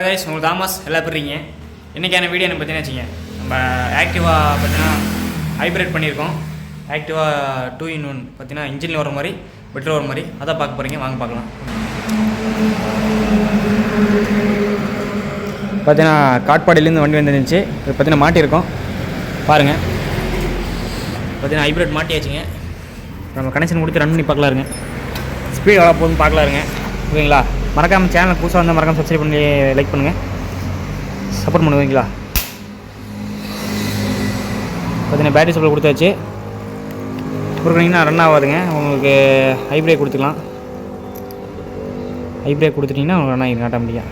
Guys உங்களுக்கு Thomas எல்லாம் பெறீங்க இன்றைக்கான வீடியோ என்ன பார்த்தீங்கன்னா வச்சுங்க நம்ம ஆக்டிவா பார்த்தீங்கன்னா ஹைப்ரிட் பண்ணியிருக்கோம். ஆக்டிவா டூ இன் ஒன் பார்த்தீங்கன்னா இன்ஜினில் வர மாதிரி பெட்ரோல் வர மாதிரி. அதை பார்க்க போகிறீங்க வாங்க பார்க்கலாம். பார்த்தீங்கன்னா காட்பாடியிலேருந்து வண்டி வந்துருந்துச்சு. இது பார்த்தீங்கன்னா மாட்டியிருக்கோம். பாருங்கள் பார்த்தீங்கன்னா ஹைப்ரிட் மாட்டியாச்சுங்க. நம்ம கனெக்ஷன் கொடுத்து ரன் பண்ணி பார்க்கலாருங்க ஸ்பீட் எவ்வளோ போகுதுன்னு பார்க்கலாருங்க ஓகேங்களா? மறக்காமல் சேனல் புதுசாக வந்தால் மறக்காமல் சப்ஸ்கிரைப் பண்ணி லைக் பண்ணுங்கள் சப்போர்ட் பண்ணுவீங்களா பார்த்தீங்கன்னா பேட்டரி சப்ளை கொடுத்தாச்சு. கொடுக்குறீங்கன்னா ரன் ஆகாதுங்க. உங்களுக்கு ஹை கொடுத்துக்கலாம். ஹை கொடுத்துட்டிங்கன்னா உங்களுக்கு ரன் ஆகிடும் ஆட்டோமேட்டிக்காக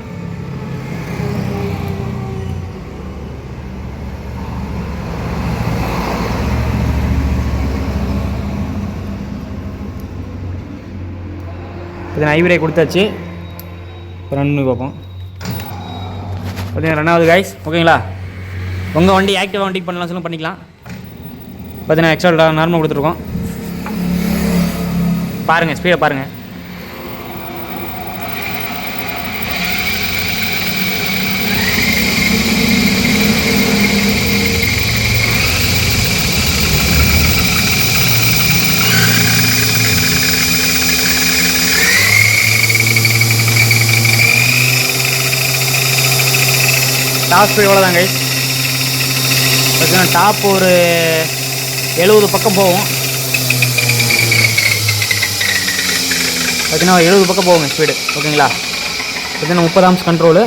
பார்த்தீங்கன்னா ஐவரே கொடுத்தாச்சு. ரன் பண்ணி பார்ப்போம். பார்த்தீங்கன்னா ரன் ஆகுது கைஸ் ஓகேங்களா? உங்கள் வண்டி ஆக்டிவாக வண்டி பண்ணலாம் சொல்லும் பண்ணிக்கலாம். பார்த்தீங்கன்னா எக்ஸ்ட்ரா நார்மல் கொடுத்துருக்கோம். பாருங்கள் ஸ்பீடை பாருங்கள் டாப் ஸ்பீடு எவ்வளோ பார்த்தீங்கன்னா டாப் ஒரு எழுபது பக்கம் போகும். பார்த்தீங்கன்னா எழுபது பக்கம் போகுங்க ஸ்பீடு ஓகேங்களா? பார்த்தீங்கன்னா முப்பது ஆம்ஸ் கண்ட்ரோலு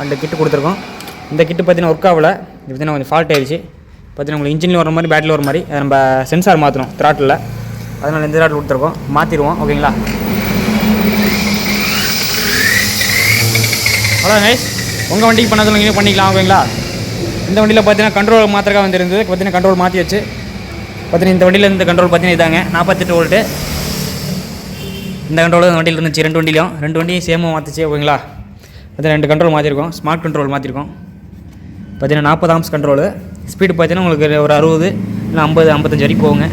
ரெண்டு கிட்டு கொடுத்துருக்கோம். இந்த கிட்டு பார்த்தீங்கன்னா ஒர்க் ஆகல. இது பார்த்தீங்கன்னா கொஞ்சம் ஃபால்ட் ஆயிடுச்சு. பார்த்தீங்கன்னா உங்களுக்கு இன்ஜினில் வர மாதிரி பேட்டில் வர மாதிரி அதை நம்ம சென்சார் மாற்றணும் த்ராட்டில் அதனால் இந்த த்ராட்டில் கொடுத்துருக்கோம். மாற்றிடுவோம் ஓகேங்களா? அவ்வளோ நைஸ் உங்கள் வண்டிக்கு பண்ண சொல்லுங்க பண்ணிக்கலாம் ஓகேங்களா? இந்த வண்டியில் பார்த்தீங்கன்னா கண்ட்ரோல் மாத்திரக்காக வந்துருந்தது. பார்த்தீங்கன்னா கண்ட்ரோல் மாற்றி வச்சு பார்த்தீங்கன்னா இந்த வண்டியில் இந்த கண்ட்ரோல் பார்த்தீங்கன்னா இதாங்க. நாற்பத்தெட்டு வோல்ட்டு இந்த கண்ட்ரோல் இந்த வண்டியில் இருந்துச்சு ரெண்டு வண்டியிலையும். ரெண்டு வண்டியும் சேமாக மாற்றிச்சு ஓகேங்களா? பார்த்தீங்கன்னா ரெண்டு கண்ட்ரோல் மாற்றிருக்கோம் ஸ்மார்ட் கண்ட்ரோல் மாற்றிருக்கோம் பார்த்தீங்கன்னா நாற்பது ஆம்ஸ் கண்ட்ரோலு ஸ்பீடு பார்த்தீங்கன்னா உங்களுக்கு ஒரு அறுபது இல்லை ஐம்பது ஐம்பத்தஞ்சு வரைக்கும் போகுங்க.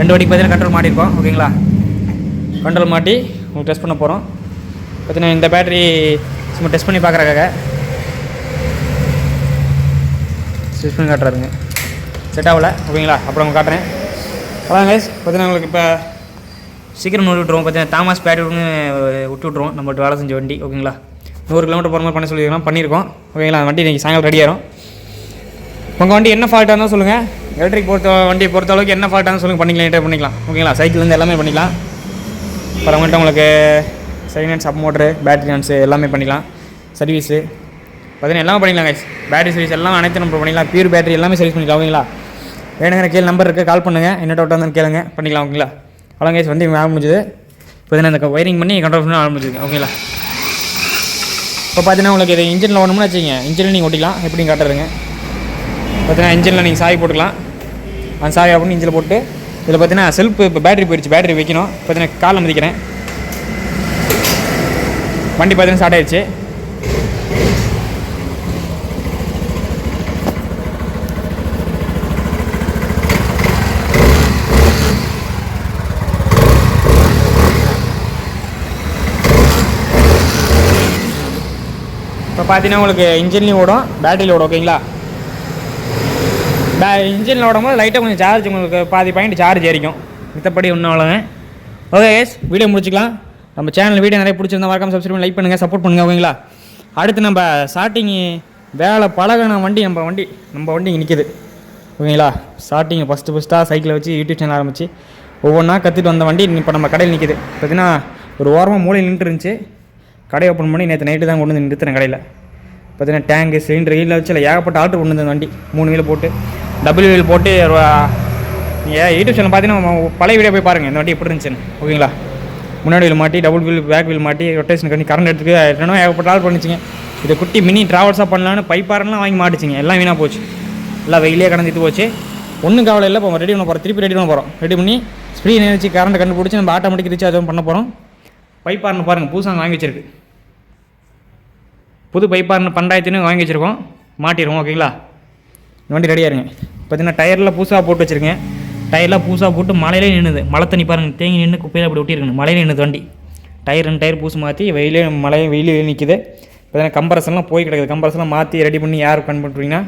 ரெண்டு வண்டிக்கு பார்த்தீங்கன்னா கண்ட்ரோல் மாட்டியிருக்கோம் ஓகேங்களா? கண்ட்ரோல் மாட்டி உங்களுக்கு டெஸ்ட் பண்ண போகிறோம் பார்த்தீங்கன்னா இந்த பேட்டரி சும்மா டெஸ்ட் பண்ணி பார்க்குறக்காக ஸ்டிச் பண்ணி காட்டுறாருங்க. செட் ஆகல ஓகேங்களா? அப்புறம் காட்டுறேன். அதான் கைஸ் பார்த்தீங்கன்னா உங்களுக்கு இப்போ சீக்கிரம் நூறு விட்டுருவோம். பார்த்தீங்கன்னா தாமஸ் பேட்டரின்னு விட்டு விட்ருவோம் நம்மள்ட்ட வேலை செஞ்ச வண்டி ஓகேங்களா? நூறு கிலோமீட்டர் போகிற மாதிரி பண்ண சொல்லியிருக்கோம் பண்ணியிருக்கோம். ஓகேங்களா? அந்த வண்டி இன்றைக்கி சாயங்காலம் ரெடி ஆயிரும். உங்கள் வண்டி என்ன ஃபால்ட்டாக இருந்தாலும் சொல்லுங்கள் எலக்ட்ரிக் பொறுத்த வண்டியை பொறுத்த அளவுக்கு என்ன ஃபால்ட்டாக சொல்லுங்கள் பண்ணிக்கலாம் பண்ணிக்கலாம். ஓகேங்களா? சைக்கிள்லேருந்து எல்லாமே பண்ணிக்கலாம். அப்புறம் அவங்கள்ட்ட உங்களுக்கு சைலன்ஸ் அப் மோட்ரு பேட்டரி ஹான்ஸு எல்லாமே பண்ணிக்கலாம். சர்வீஸு பார்த்தீங்கன்னா எல்லாமே பண்ணிக்கலாம் கைஸ் பேட்டரி சர்வீஸ் எல்லாம் அனைத்து நம்ம பண்ணிக்கலாம் பியூர் பேட்டரி எல்லாமே சர்வீஸ் பண்ணிக்கலாம் ஓகேங்களா? வேணுங்கிற கீழே நம்பர் இருக்குது கால் பண்ணுங்கள் என்ன டவுட்டாக இருந்தாலும் கேளுங்க. பண்ணிக்கலாம் ஓகேங்களா? அவ்வளோ கைஸ் வந்து வேலை முடிஞ்சது இப்போ இந்த ஒயரிங் பண்ணி கண்ட்ரோல் பண்ணி ஆரம்பிச்சிருங்க ஓகேங்களா? இப்போ பார்த்தீங்கன்னா உங்களுக்கு இது இன்ஜினில் ஓடணும்னு வச்சுங்க இன்ஜினில் நீங்கள் ஓட்டிக்கலாம். எப்படின்னு காட்டுறதுங்க. பார்த்தீங்கன்னா இன்ஜினில் நீங்கள் சாவி போட்டுக்கலாம். அந்த சாவி அப்படின்னு இன்ஜினில் போட்டு இதில் பார்த்தீங்கன்னா செல்ஃப் இப்போ பேட்டரி போயிடுச்சு பேட்டரி வைக்கணும். பார்த்தீங்கன்னா காலில் மதிக்கிறேன். வண்டி பார்த்தீங்கன்னா ஸ்டார்ட் ஆயிடுச்சு இப்போ பார்த்தீங்கன்னா உங்களுக்கு இன்ஜின்லேயும் ஓடும் பேட்டரியில் ஓடும் ஓகேங்களா பே இன்ஜினில் ஓடும் போது லைட்டாக கொஞ்சம் சார்ஜ் உங்களுக்கு பாதி பாயிண்ட் சார்ஜ் ஏறிக்கும். மித்தப்படி ஒன்றும் அவ்வளோங்க ஓகே எஸ் வீடியோ முடிச்சுக்கலாம். நம்ம சேனல் வீடியோ நிறைய பிடிச்சிருந்தா மறக்காம சப்ஸ்கிரைப் லைக் பண்ணுங்கள் சப்போர்ட் பண்ணுங்கள் ஓகேங்களா அடுத்து நம்ம ஸ்டார்டிங் வேலை பழகின வண்டி நம்ம வண்டி நம்ம வண்டி இங்கே நிற்கிது ஓகேங்களா ஸ்டார்டிங் ஃபஸ்ட்டு ஃபஸ்ட்டாக சைக்கிளை வச்சு யூடியூப் சேனல் ஆரம்பித்து ஒவ்வொன்றா கற்றுட்டு வந்த வண்டி இப்போ நம்ம கடையில் நிற்கிது பார்த்தீங்கன்னா ஒரு ஓரமாக மூலையில் நின்று இருந்துச்சு. கடை ஓப்பன் பண்ணி நேற்று நைட்டு தான் கொண்டு வந்து நிறுத்துறேன் கடையில். பார்த்தீங்கன்னா டேங்கு சிலிண்டர் கீழே வச்சு இல்லை ஏகப்பட்ட ஆல்ட்ரு கொண்டு வந்த வண்டி. மூணு வீல் போட்டு டபுள் வீல் போட்டு நீங்கள் யூடியூப் சேனல் பார்த்தீங்கன்னா பழைய வீடியோ போய் பாருங்கள் இந்த வண்டி எப்படி இருந்துச்சுன்னு. ஓகேங்களா முன்னாடி வீல் மாட்டி டபுள் வீல் பேக் வீல் மாட்டி ரொட்டேஷன் பண்ணி கரண்ட் எடுத்துக்கு என்னென்னோ ஏகப்பட்ட ஆள் பண்ணிச்சிங்க. இதை குட்டி மினி ட்ராவல்ஸாக பண்ணலான்னு பைப்பாரெல்லாம் வாங்கி மாட்டிச்சிங்க. எல்லாம் வீணாக போச்சு. எல்லாம் வெயிலே கடந்துட்டு போச்சு. ஒன்றும் கவலை இல்லை. இப்போ ரெடி பண்ண போகிறோம் திருப்பி ரெடி பண்ண போகிறோம் ரெடி பண்ணி ஸ்க்ரீன் நினச்சி கரண்ட் கண்டுபிடிச்சி நம்ம ஆட்டோமேட்டிக் ரீசார்ஜ் பண்ண போகிறோம் பைப்பார்னு பாருங்கள் புதுசாக வாங்கி வச்சிருக்கு. புது பைப்பார்னு பண்டாயிரத்துன்னு வாங்கி வச்சுருக்கோம். மாட்டிடுவோம் ஓகேங்களா? இந்த வண்டி ரெடியாக இருங்க. பார்த்தீங்கன்னா டயரில் புதுசாக போட்டு வச்சுருக்கேன். டயர்லாம் புதுசாக போட்டு மழையிலே நின்றுது மழை தண்ணி பாருங்கள் தேங்கி நின்று குப்பையில் அப்படி ஒட்டியிருக்கணும் மழையில நின்றுது வண்டி. டயர் ரெண்டு டயர் பூசு மாற்றி வெயிலே மழையும் வெயிலே நிற்கிது பார்த்தீங்கன்னா கம்பரசன்லாம் போய் கிடக்குது. கம்பரசன்லாம் மாற்றி ரெடி பண்ணி யார் கன் பண்ணுறீங்கன்னா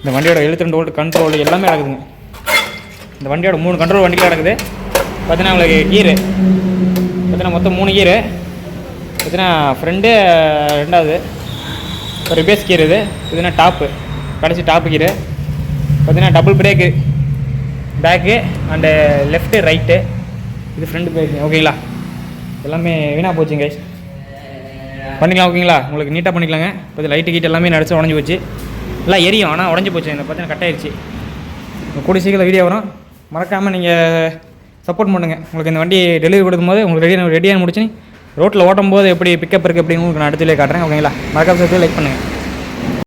இந்த வண்டியோட எழுத்து ரெண்டு வோல்ட் கண்ட்ரோல் எல்லாமே நடக்குதுங்க. இந்த வண்டியோட மூணு கண்ட்ரோல் வண்டியில் நடக்குது. பார்த்தீங்கன்னா உங்களுக்கு கீரு பார்த்தீங்கன்னா மொத்தம் மூணு கீரு பார்த்தீங்கன்னா ஃப்ரெண்டு ரெண்டாவது ஒரு பேஸ் கீர் இது. இதுனா டாப்பு கடைசி டாப்பு கீரு பார்த்தீங்கன்னா double brake back and left right இது ஃப்ரண்ட் பிரேக்கு ஓகேங்களா எல்லாமே வீணாக போச்சுங்க பண்ணிக்கலாம் ஓகேங்களா உங்களுக்கு நீட்டாக பண்ணிக்கலாங்க. இப்போ லைட்டு கீட்டு எல்லாமே நடிச்சு உடஞ்சி போச்சு. எல்லாம் எரியும் ஆனால் உடஞ்சி போச்சு. இந்த பார்த்தீங்கன்னா கட் ஆயிடுச்சு கூடிய சீக்கிரம் வீடியோ வரும். மறக்காமல் நீங்கள் சப்போர்ட் பண்ணுங்கள் உங்களுக்கு இந்த வண்டி டெலிவரி கொடுக்கும்போது உங்களுக்கு ரெடி ரெடியாக முடிச்சு ரோட்டில் ஓட்டும் போது எப்படி பிக்கப் இருக்குது அப்படின்னு உங்களுக்கு நான் அடுத்தலே காட்டுறேன். ஓகேங்களா? மறக்காம சேர்த்து லைக் பண்ணுங்கள்